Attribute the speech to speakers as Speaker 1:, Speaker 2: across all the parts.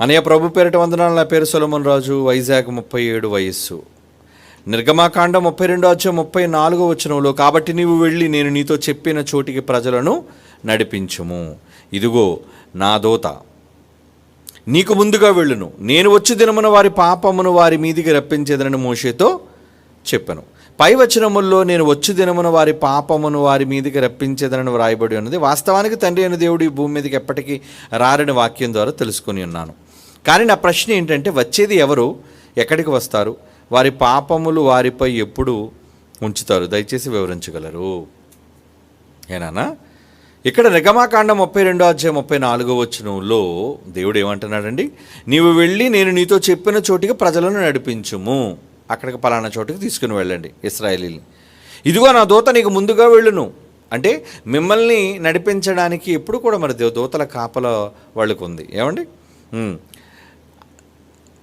Speaker 1: అనయ ప్రభు పేరిట వందనాలు. నా పేరు సొలమన్ రాజు. వైజాగ్ ముప్పై ఏడు వయస్సు. నిర్గమాకాండ ముప్పై రెండో వచ్చే ముప్పై నాలుగో వచనంలో కాబట్టి నీవు వెళ్ళి నేను నీతో చెప్పిన చోటికి ప్రజలను నడిపించుము. ఇదిగో నా దోత నీకు ముందుగా వెళ్ళును. నేను వచ్చి దినమున వారి పాపమును వారి మీదికి రప్పించేదనని మోషేతో చెప్పాను. పై వచనముల్లో నేను వచ్చు దినమున వారి పాపమును వారి మీదకి రప్పించేదనని వ్రాయబడి ఉన్నది. వాస్తవానికి తండ్రి అయిన దేవుడు ఈ భూమి మీదకి ఎప్పటికీ రారని వాక్యం ద్వారా తెలుసుకుని ఉన్నాను. కానీ నా ప్రశ్న ఏంటంటే వచ్చేది ఎవరు? ఎక్కడికి వస్తారు? వారి పాపములు వారిపై ఎప్పుడు ఉంచుతారు? దయచేసి వివరించగలరు. ఏనానా? ఇక్కడ నిగమాకాండ ముప్పై రెండో అధ్యాయం ముప్పై నాలుగో వచనంలో దేవుడు ఏమంటున్నాడండి? నీవు వెళ్ళి నేను నీతో చెప్పిన చోటికి ప్రజలను నడిపించుము. అక్కడికి పలానా చోటుకి తీసుకుని వెళ్ళండి ఇస్రాయలీని ఇదిగో నా దూత నీకు ముందుగా వెళ్ళును. అంటే మిమ్మల్ని నడిపించడానికి ఎప్పుడు కూడా మరి దూతల కాపల వాళ్ళకు ఉంది ఏమండి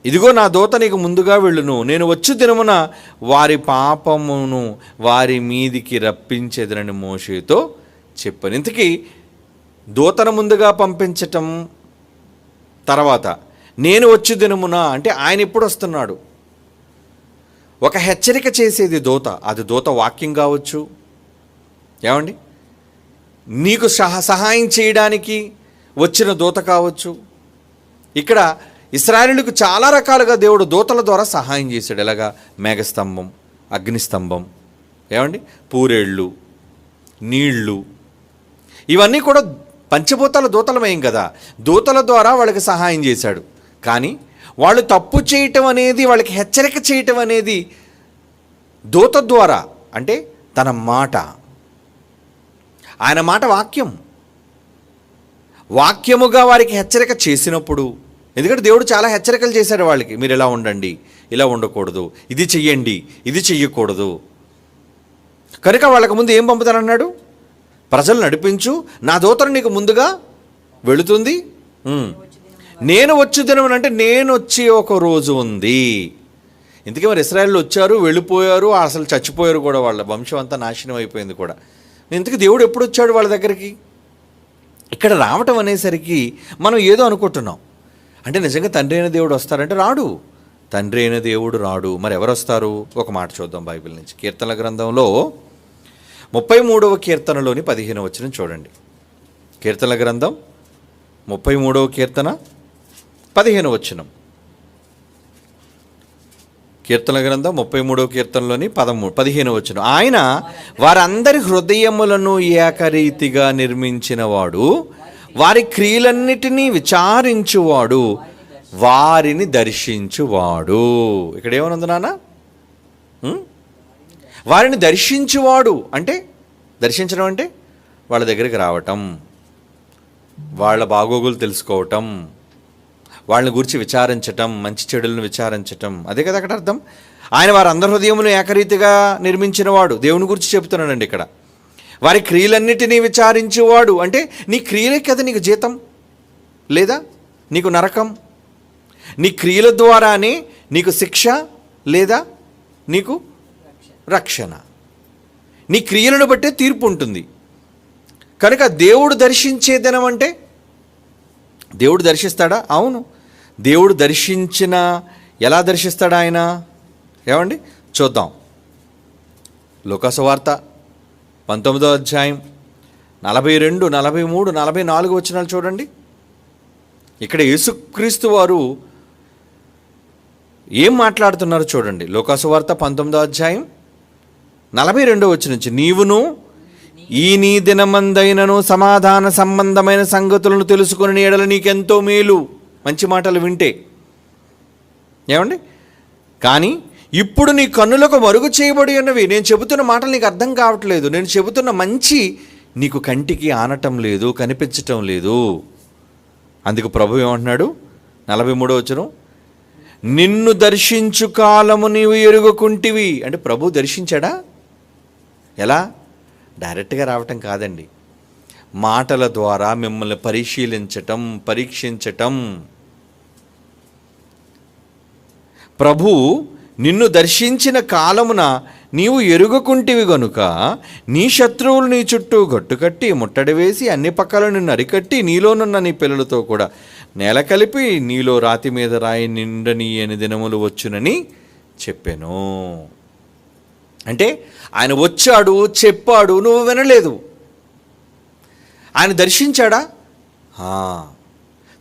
Speaker 1: ఇదిగో నా దూత నీకు ముందుగా వెళ్ళును. నేను వచ్చి దినమున వారి పాపమును వారి మీదికి రప్పించేదనని మోషేతో చెప్పాను. ఇంతకీ దూతను ముందుగా పంపించటం తర్వాత నేను వచ్చి దినమున అంటే ఆయన ఎప్పుడు వస్తున్నాడు? ఒక హెచ్చరిక చేసేది దూత. అది దూత వాక్యం కావచ్చు. ఏమండి? నీకు సహ సహాయం చేయడానికి వచ్చిన దూత కావచ్చు. ఇక్కడ ఇస్రాయేలులకు చాలా రకాలుగా దేవుడు దూతల ద్వారా సహాయం చేశాడు. ఎలాగా? మేఘస్తంభం అగ్నిస్తంభం. ఏమండి? పూరేళ్ళు నీళ్ళు ఇవన్నీ కూడా పంచభూతాల దూతలమేం కదా. దూతల ద్వారా వాళ్ళకి సహాయం చేశాడు. కానీ వాళ్ళు తప్పు చేయటం అనేది వాళ్ళకి హెచ్చరిక చేయటం అనేది దూత ద్వారా అంటే తన మాట. ఆయన మాట వాక్యం. వాక్యముగా వారికి హెచ్చరిక చేసినప్పుడు ఎందుకంటే దేవుడు చాలా హెచ్చరికలు చేశాడు వాళ్ళకి మీరు ఇలా ఉండండి ఇలా ఉండకూడదు ఇది చెయ్యండి ఇది చెయ్యకూడదు. కనుక వాళ్ళకు ముందు ఏం పంపుతానన్నాడు? ప్రజలు నడిపించు నా దూతను నీకు ముందుగా వెళుతుంది. నేను వచ్చి దినం అంటే నేను వచ్చే ఒక రోజు ఉంది. ఇందుకే మరి ఇస్రాయల్లో వచ్చారు వెళ్ళిపోయారు అసలు చచ్చిపోయారు కూడా వాళ్ళ వంశం అంతా నాశనం అయిపోయింది కూడా. ఇంతకు దేవుడు ఎప్పుడు వచ్చాడు వాళ్ళ దగ్గరికి? ఇక్కడ రావటం అనేసరికి మనం ఏదో అనుకుంటున్నాం. అంటే నిజంగా తండ్రి అయిన దేవుడు వస్తారంటే రాడు. తండ్రి అయిన దేవుడు రాడు. మరి ఎవరు వస్తారు ఒక మాట చూద్దాం బైబిల్ నుంచి. కీర్తనల గ్రంథంలో ముప్పై మూడవ కీర్తనలోని పదిహేను వచ్చిన చూడండి. కీర్తనల గ్రంథం ముప్పై మూడవ కీర్తన పదిహేను వచనం. కీర్తన గ్రంథం ముప్పై మూడో కీర్తనలోని పదమూడు పదిహేను వచ్చిన ఆయన వారందరి హృదయములను ఏకరీతిగా నిర్మించినవాడు వారి క్రియలన్నిటినీ విచారించువాడు వారిని దర్శించువాడు. ఇక్కడ ఏమనుంది నాన్న? వారిని దర్శించువాడు. అంటే దర్శించడం అంటే వాళ్ళ దగ్గరికి రావటం వాళ్ళ బాగోగులు తెలుసుకోవటం వాళ్ళని గురించి విచారించటం మంచి చెడులను విచారించటం. అదే కదా అక్కడ అర్థం? ఆయన వారి అందరి హృదయమును ఏకరీతిగా నిర్మించినవాడు. దేవుని గురించి చెబుతున్నాడండి ఇక్కడ. వారి క్రియలన్నిటినీ విచారించేవాడు. అంటే నీ క్రియలే కదా నీకు జీతం? లేదా? నీకు నరకం? నీ క్రియల ద్వారానే నీకు శిక్ష? లేదా? నీకు రక్షణ. నీ క్రియలను బట్టే తీర్పు ఉంటుంది. కనుక దేవుడు దర్శించే దినం అంటే? దేవుడు దర్శిస్తాడా? అవును. దేవుడు దర్శించిన ఎలా దర్శిస్తాడు ఆయన? ఏమండి? చూద్దాం. లోకాసవార్త పంతొమ్మిదో అధ్యాయం నలభై రెండు నలభై మూడు నలభై నాలుగు వచ్చినాలు చూడండి. ఇక్కడ యేసుక్రీస్తు వారు ఏం మాట్లాడుతున్నారు చూడండి. లోకాసువార్త పంతొమ్మిదో అధ్యాయం నలభై రెండో వచ్చి నుంచి. నీవును ఈ నీ దినమందైనను సమాధాన సంబంధమైన సంగతులను తెలుసుకుని ఎడల నీకెంతో మేలు. మంచి మాటలు వింటే. ఏమండి? కానీ ఇప్పుడు నీ కన్నులకు మరుగు చేయబడి ఉన్నవి. నేను చెబుతున్న మాటలు నీకు అర్థం కావట్లేదు. నేను చెబుతున్న మంచి నీకు కంటికి ఆనటం లేదు కనిపించటం లేదు. అందుకు ప్రభు ఏమంటున్నాడు? నలభై మూడో వచ్చరం నిన్ను దర్శించు కాలము నీవు ఎరుగుకుంటివి. అంటే ప్రభు దర్శించాడా? ఎలా? డైరెక్ట్గా రావటం కాదండి. మాటల ద్వారా మిమ్మల్ని పరిశీలించటం పరీక్షించటం. ప్రభువు నిన్ను దర్శించిన కాలమున నీవు ఎరుగుకుంటివి గనుక నీ శత్రువులు నీ చుట్టూ గట్టుకట్టి ముట్టడి వేసి అన్ని పక్కలను నరికట్టి నీలోనున్న నీ పిల్లలతో కూడా నేల కలిపి నీలో రాతి మీద రాయి నిండని అని దినములు వచ్చునని చెప్పాను. అంటే ఆయన వచ్చాడు చెప్పాడు నువ్వు వినలేదు. ఆయన దర్శించాడా?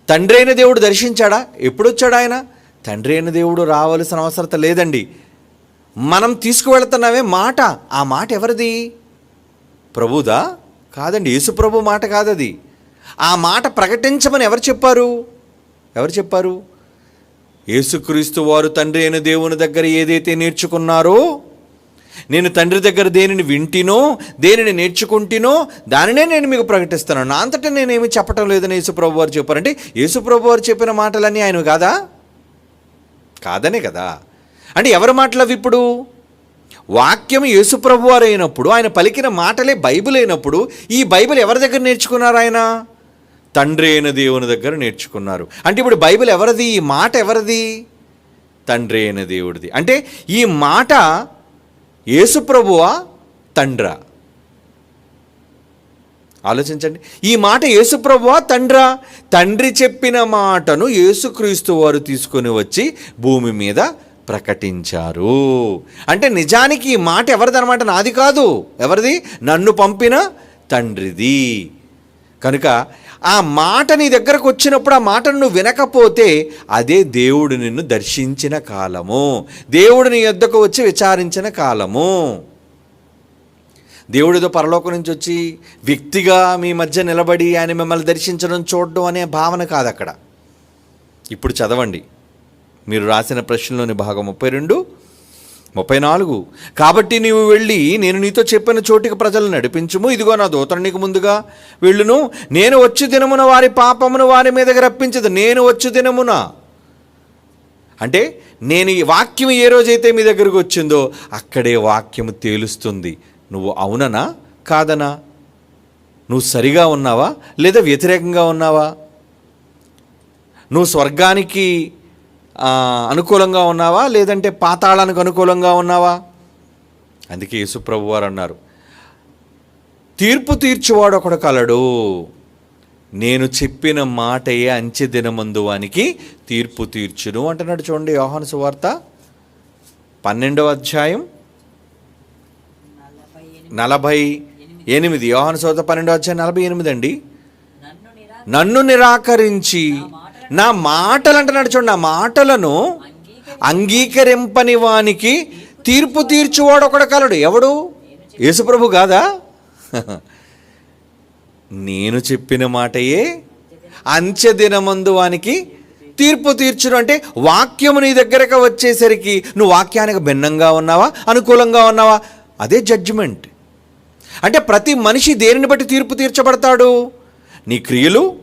Speaker 1: తండ్రి అయిన దేవుడు దర్శించాడా? ఎప్పుడు ఆయన? తండ్రి అయిన దేవుడు రావాల్సిన అవసరత లేదండి. మనం తీసుకువెళ్తున్నామే మాట. ఆ మాట ఎవరిది? ప్రభుదా? కాదండి యేసు ప్రభు మాట కాదది. ఆ మాట ప్రకటించమని ఎవరు చెప్పారు? ఎవరు చెప్పారు? యేసుక్రీస్తు వారు తండ్రి అయిన దేవుని దగ్గర ఏదైతే నేర్చుకున్నారో నేను తండ్రి దగ్గర దేనిని వింటినో దేనిని నేర్చుకుంటినో దానినే నేను మీకు ప్రకటిస్తున్నాను. నా అంతటా నేనేమి చెప్పటం లేదని యేసుప్రభు వారు చెప్పారంటే యేసుప్రభు వారు చెప్పిన మాటలన్నీ ఆయన కాదా? కాదనే కదా. అంటే ఎవరి మాటలు అవి ఇప్పుడు? వాక్యం యేసుప్రభు వారు అయినప్పుడు ఆయన పలికిన మాటలే బైబిల్ అయినప్పుడు ఈ బైబిల్ ఎవరి దగ్గర నేర్చుకున్నారు ఆయన? తండ్రి అయిన దేవుని దగ్గర నేర్చుకున్నారు. అంటే ఇప్పుడు బైబిల్ ఎవరిది? ఈ మాట ఎవరిది? తండ్రి అయిన దేవుడిది. అంటే ఈ మాట యేసుప్రభువా తండ్రా? ఆలోచించండి. ఈ మాట యేసుప్రభువా తండ్రా? తండ్రి చెప్పిన మాటను యేసుక్రీస్తు వారు తీసుకొని వచ్చి భూమి మీద ప్రకటించారు. అంటే నిజానికి ఈ మాట ఎవరిదనమాట నాది కాదు. ఎవరిది? నన్ను పంపిన తండ్రిది. కనుక ఆ మాట నీ దగ్గరకు వచ్చినప్పుడు ఆ మాటను నువ్వు వినకపోతే అదే దేవుడు నిన్ను దర్శించిన కాలము. దేవుడు నీ యొద్దకు వచ్చి విచారించిన కాలము. దేవుడితో పరలోకం నుంచి వచ్చి వ్యక్తిగా మీ మధ్య నిలబడి ఆయన మిమ్మల్ని దర్శించడం చూడడం అనే భావన కాదు అక్కడ. ఇప్పుడు చదవండి. మీరు రాసిన ప్రశ్నలోని భాగం ముప్పై రెండు ముప్పై నాలుగు. కాబట్టి నీవు వెళ్ళి నేను నీతో చెప్పిన చోటికి ప్రజలను నడిపించుము. ఇదిగో నా దూతను నీకు ముందుగా వెళ్ళును. నేను వచ్చి దినమున వారి పాపమును వారి మీదకి రప్పించదు. నేను వచ్చు దినమున. అంటే నేను ఈ వాక్యం ఏ రోజైతే మీ దగ్గరకు వచ్చిందో అక్కడే వాక్యము తేలుస్తుంది. నువ్వు అవుననా? కాదనా? నువ్వు సరిగా ఉన్నావా? లేదా వ్యతిరేకంగా ఉన్నావా? నువ్వు స్వర్గానికి అనుకూలంగా ఉన్నావా? లేదంటే పాతాళానికి అనుకూలంగా ఉన్నావా? అందుకే యేసుప్రభు వారు అన్నారు తీర్పు తీర్చువాడు ఒకడు కలడు. నేను చెప్పిన మాటయే అంచె దినమందు వానికి తీర్పు తీర్చును. అంటున్నాడు చూడండి యోహాను సువార్త పన్నెండవ అధ్యాయం నలభై ఎనిమిది. యోహన సోత పన్నెండు వచ్చే నలభై ఎనిమిది అండి.
Speaker 2: నన్ను
Speaker 1: నన్ను నిరాకరించి నా మాటలు అంటున్నాడు చూడండి నా మాటలను అంగీకరింపని వానికి తీర్పు తీర్చువాడు ఒకడు కలడు. ఎవడు? యేసుప్రభు కాదా? నేను చెప్పిన మాటయే అంచె దినమందు వానికి తీర్పు తీర్చును అంటే వాక్యము నీ దగ్గరకు వచ్చేసరికి నువ్వు వాక్యానికి భిన్నంగా ఉన్నావా? అనుకూలంగా ఉన్నావా? అదే జడ్జిమెంట్. అంటే ప్రతి మనిషి దేనిని బట్టి తీర్పు తీర్చబడతాడు? నీ క్రియలు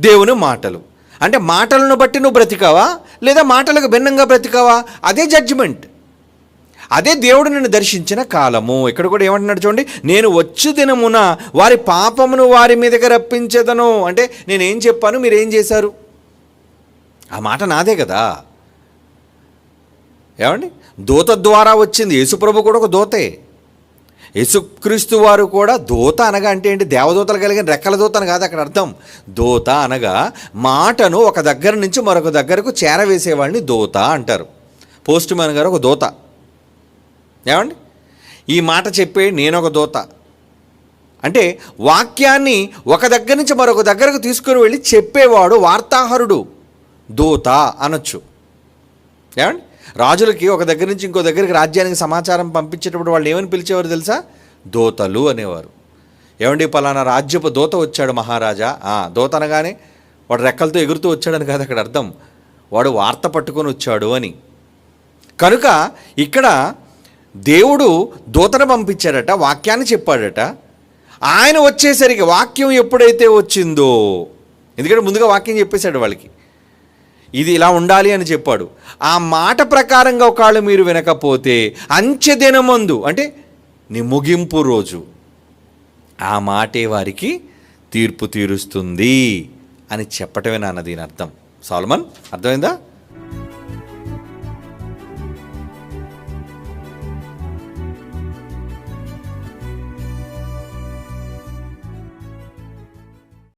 Speaker 1: దేవుని మాటలు. అంటే మాటలను బట్టి నువ్వు బ్రతికావా? లేదా మాటలకు భిన్నంగా బ్రతికావా? అదే జడ్జిమెంట్ అదే దేవుడు నిన్ను దర్శించిన కాలము. ఇక్కడ కూడా ఏమంటున్నాడు చూడండి నేను వచ్చు దినమున వారి పాపమును వారి మీదకి రప్పించదను. అంటే నేనేం చెప్పాను మీరు ఏం చేశారు? ఆ మాట నాదే కదా. ఏమండి? దూత ద్వారా వచ్చింది. యేసుప్రభు కూడా ఒక దూతే. యేసుక్రీస్తు వారు కూడా దూత అనగా అంటే ఏంటి? దేవదూతలు కలిగిన రెక్కల దూత అని కాదు అక్కడ అర్థం. దూత అనగా మాటను ఒక దగ్గర నుంచి మరొక దగ్గరకు చేరవేసేవాడిని దూత అంటారు. పోస్ట్ మ్యాన్ గారు ఒక దూత. ఏమండి? ఈ మాట చెప్పే నేను ఒక దూత. అంటే వాక్యాన్ని ఒక దగ్గర నుంచి మరొక దగ్గరకు తీసుకుని వెళ్ళి చెప్పేవాడు వార్తాహరుడు. దూత అనొచ్చు. ఏమండి? రాజులకి ఒక దగ్గర నుంచి ఇంకో దగ్గరికి రాజ్యానికి సమాచారం పంపించేటప్పుడు వాళ్ళు ఏమని పిలిచేవారు తెలుసా? దోతలు అనేవారు. ఏమండి పలానా రాజ్యపు దోత వచ్చాడు మహారాజా? దోత అనగానే వాడు రెక్కలతో ఎగురుతూ వచ్చాడని కాదు అక్కడ అర్థం. వాడు వార్త పట్టుకొని వచ్చాడు అని. కనుక ఇక్కడ దేవుడు దూతను పంపించాడట వాక్యాన్ని చెప్పాడట. ఆయన వచ్చేసరికి వాక్యం ఎప్పుడైతే వచ్చిందో ఎందుకంటే ముందుగా వాక్యం చెప్పేశాడు వాళ్ళకి. ఇది ఇలా ఉండాలి అని చెప్పాడు. ఆ మాట ప్రకారంగా ఒకళ్ళు మీరు వినకపోతే అంచె దినమందు అంటే నీ ముగింపు రోజు ఆ మాటే వారికి తీర్పు తీరుస్తుంది అని చెప్పటమే నాన్న దీని అర్థం. సాల్మన్ అర్థమైందా?